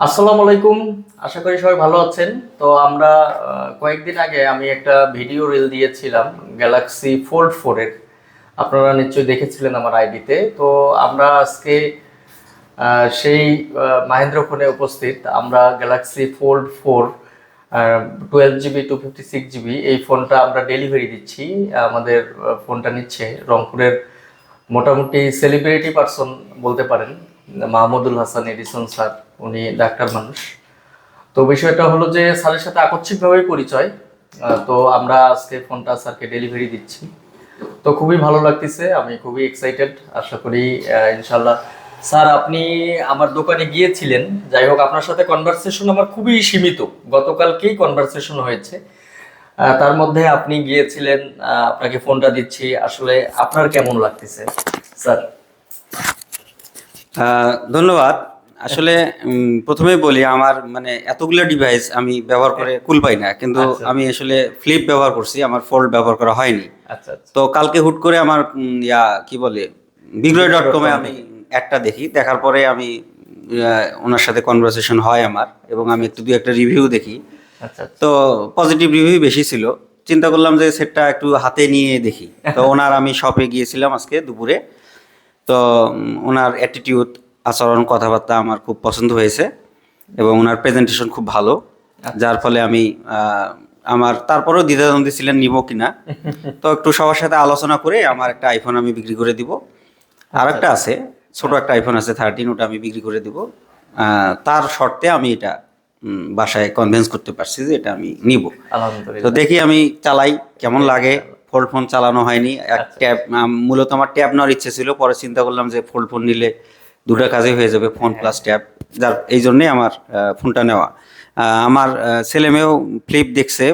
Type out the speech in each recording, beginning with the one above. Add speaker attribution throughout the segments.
Speaker 1: আসসালামু আলাইকুম। আশা করি সবাই ভালো আছেন। তো আমরা কয়েকদিন আগে আমি একটা ভিডিও রিল দিয়েছিলাম গ্যালাক্সি ফোল্ড ফোরের আপনারা নিশ্চয়ই দেখেছিলেন আমার আইডিতে তো। আমরা আজকে সেই মাহেন্দ্র ফোনে উপস্থিত। আমরা Galaxy Fold four twelve GB two fifty six GB এই ফোনটা আমরা ডেলিভারি দিচ্ছি। আমাদের ফোনটা নিচ্ছে রংপুরের মোটামুটি সেলিব্রিটি পার্সন বলতে পারেন, মাহমুদুল হাসান এডিসন স্যার। উনি ডাক্তার মানুষ। তো বিষয়টা হলো যে স্যারের সাথে আকস্মিকভাবেই পরিচয়। তো আমরা আজকে ফোনটা স্যারকে ডেলিভারি দিচ্ছি। তো খুবই ভালো লাগতেছে, আমি খুবই এক্সাইটেড আশা করি ইনশাল্লাহ স্যার, আপনি আমার দোকানে গিয়েছিলেন। যাই হোক, আপনার সাথে কনভারসেশন আমার খুবই সীমিত। গতকালকেই কনভারসেশন হয়েছে। তার মধ্যে আপনি গিয়েছিলেন আপনাকে ফোনটা দিচ্ছি। আসলে আপনার কেমন লাগতেছে, স্যার?
Speaker 2: ধন্যবাদ। আসলে উম, প্রথমেই বলি আমার মানে এতগুলো ডিভাইস আমি ব্যবহার করে কুল পাই না কিন্তু
Speaker 1: আচ্ছা।
Speaker 2: আমি আসলে ফ্লিপ ব্যবহার করছি আমার ফোল্ড ব্যবহার করা হয়নি।
Speaker 1: আচ্ছা আচ্ছা।
Speaker 2: তো কালকে হুট করে আমার ইয়া কি বলে বিগ্রয় ডট কমে আমি একটা দেখি দেখার পরে আমি ওনার সাথে কনভারসেশন হয় আমার এবং আমি একটু দু একটা রিভিউ দেখি। তো পজিটিভ রিভিউ বেশি ছিল চিন্তা করলাম যে সেটটা একটু হাতে নিয়ে দেখি। তো ওনার আমি শপে গিয়েছিলাম আজকে দুপুরে। তো ওনার অ্যাটিটিউড আচরণ কথাবার্তা আমার খুব পছন্দ হয়েছে এবং ওনার প্রেজেন্টেশন খুব ভালো যার ফলে আমি আমার তারপরেও দ্বিধাদ্বন্দ্বী ছিলেন নিব কিনা। তো একটু সবার সাথে আলোচনা করে আমার একটা আইফোন আমি বিক্রি করে দিব। আর একটা আছে ছোট একটা আইফোন আছে থার্টিন ওটা আমি বিক্রি করে দিব। তার শর্তে আমি এটা বাসায় কনভিন্স করতে পারছি যে এটা আমি নিব। তো দেখি আমি চালাই কেমন লাগে? ফোল্ড ফোন চালানো হয়নি। এক ট্যাব মূলত আমার ট্যাব নেওয়ার ইচ্ছে ছিল পরে চিন্তা করলাম যে ফোল্ড ফোন নিলে দুটো কাজে হয়ে যাবে ফোন প্লাস ট্যাব যার এই জন্যই আমার ফোনটা নেওয়া। আমার ছেলে মেয়েও ফ্লিপ দেখছে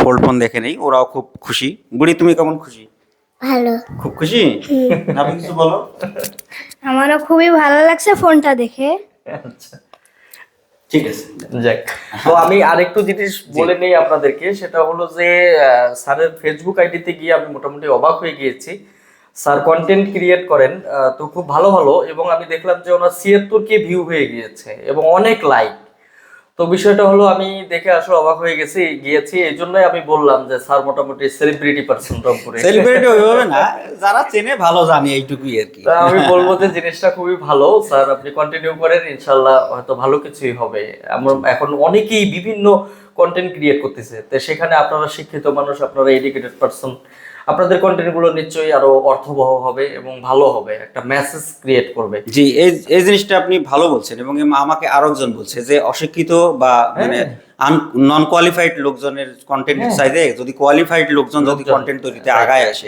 Speaker 2: ফোল্ড ফোন দেখে নেই ওরাও খুব খুশি। বুড়ি তুমি কেমন খুশি?
Speaker 3: ভালো।
Speaker 2: খুব খুশি? আপনি কিছু বলো?
Speaker 3: আমারও খুবই ভালো লাগছে ফোনটা দেখে।
Speaker 1: আচ্ছা।
Speaker 2: ঠিক আছে।
Speaker 1: যাক। তো আমি আরেকটু জিনিস বলে নেই আপনাদেরকে সেটা হলো যে স্যারের ফেসবুক আইডিতে গিয়ে আমি মোটামুটি অবাক হয়ে গিয়েছি। স্যার কন্টেন্ট ক্রিয়েট করেন তো খুব ভালো ভালো। এবং আমি দেখলাম যে ওনার ছিয়াত্তর কে ভিউ হয়ে গিয়েছে এবং অনেক লাইক তো বিষয়টা হলো আমি দেখে আসলে অবাক হয়ে গেছি গিয়েছি। এই জন্যই আমি বললাম যে স্যার মোটামুটি সেলিব্রিটি পার্সন রংপুরে
Speaker 2: সেলিব্রিটি ওইভাবে না যারা চেনে ভালো জানি এইটুকুই আর কি।
Speaker 1: আমি বলব যে জিনিসটা খুবই ভালো। স্যার আপনি কন্টিনিউ করেন ইনশাল্লাহ হয়তো ভালো কিছুই হবে। আমরা এখন অনেকেই বিভিন্ন কন্টেন্ট ক্রিয়েট করতেছে। তো সেখানে আপনারা শিক্ষিত মানুষ আপনারা এডুকেটেড পারসন আপনাদের কন্টেন্টগুলো নিশ্চয়ই আরও অর্থবহ হবে এবং ভালো হবে একটা মেসেজ ক্রিয়েট করবে।
Speaker 2: জি এই এই জিনিসটা আপনি ভালো বলছেন এবং আমাকে আরও একজন বলছে যে অশিক্ষিত বা মানে নন কোয়ালিফাইড লোকজনের কন্টেন্ট
Speaker 1: হ্যাঁ।
Speaker 2: চাইতে যদি কোয়ালিফাইড লোকজন যদি কন্টেন্ট তৈরিতে আগায় আসে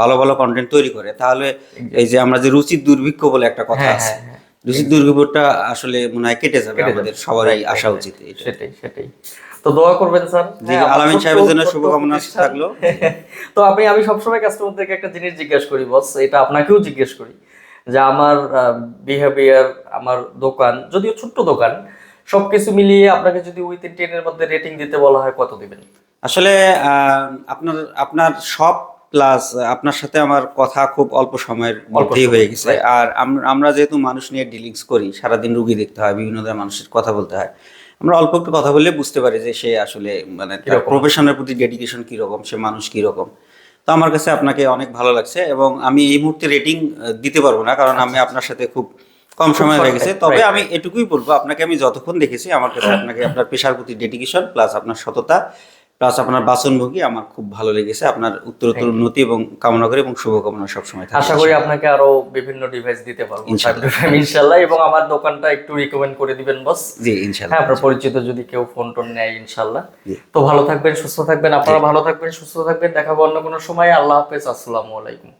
Speaker 2: ভালো ভালো কন্টেন্ট তৈরি করে তাহলে এই যে আমরা যে রুচির দুর্ভিক্ষ বলে একটা কথা
Speaker 1: হ্যাঁ,
Speaker 2: আছে
Speaker 1: হ্যাঁ, হ্যাঁ।
Speaker 2: রুচির দুর্ভিক্ষটা আসলে মনে হয় কেটে যাবে আমাদের সবারই আসা উচিত
Speaker 1: সেটাই সেটাই। তো দোয়া করবেন স্যার।
Speaker 2: জি,
Speaker 1: হ্যাঁ,
Speaker 2: আলামিন সাহেবের জন্য শুভকামনা। থাকল।
Speaker 1: তো আপনি আমি সবসময় কাস্টমারদেরকে একটা জিনিস জিজ্ঞেস করি বস এটা আপনাকেও জিজ্ঞেস করি যে আমার বিহেভিয়ার আমার দোকান যদিও ছোট্ট দোকান সবকিছু মিলিয়ে আপনাকে যদি উইথিন টেনের মধ্যে রেটিং দিতে বলা হয় কত দিবেন?
Speaker 2: আসলে আপনার আপনার সব প্লাস আপনার সাথে আমার কথা খুব অল্প সময়ের মধ্যেই হয়ে গেছে। আর আমরা যেহেতু মানুষ নিয়ে ডিলিংস করি সারাদিন রুগী দেখতে হয় বিভিন্ন ধরনের মানুষের কথা বলতে হয়। আমরা অল্প একটু কথা বললে বুঝতে পারি যে সে আসলে মানে প্রফেশনের প্রতি ডেডিকেশন কীরকম সে মানুষ কীরকম। তো আমার কাছে আপনাকে অনেক ভালো লাগছে এবং আমি এই মুহূর্তে রেটিং দিতে পারব না কারণ আমি আপনার সাথে খুব কম সময় লেগেছে গেছে। তবে আমি এটুকুই বলব আপনাকে আমি যতক্ষণ দেখেছি আমার কাছে আপনাকে আপনার পেশার প্রতি ডেডিকেশন প্লাস আপনার সততা। প্লাস আপনার বাসনভোগী আমার খুব ভালো লেগেছে। আপনার উত্তরোত্তর উন্নতি এবং কামনা করি এবং শুভকামনা সবসময় থাকে।
Speaker 1: আশা করি আপনাকে আরও বিভিন্ন ডিভাইস দিতে পারব।
Speaker 2: ইনশাল্লাহ।
Speaker 1: এবং আমার দোকানটা একটু রিকমেন্ড করে দিবেন বস
Speaker 2: জি ইনশাল্লাহ।
Speaker 1: হ্যাঁ আপনার পরিচিত যদি কেউ ফোন টোন নেয় ইনশাল্লাহ। তো ভালো থাকবেন সুস্থ থাকবেন। আপনারা ভালো থাকবেন সুস্থ থাকবেন। দেখাবো অন্য কোনো সময়। আল্লাহ হাফেজ আসসালামু আলাইকুম।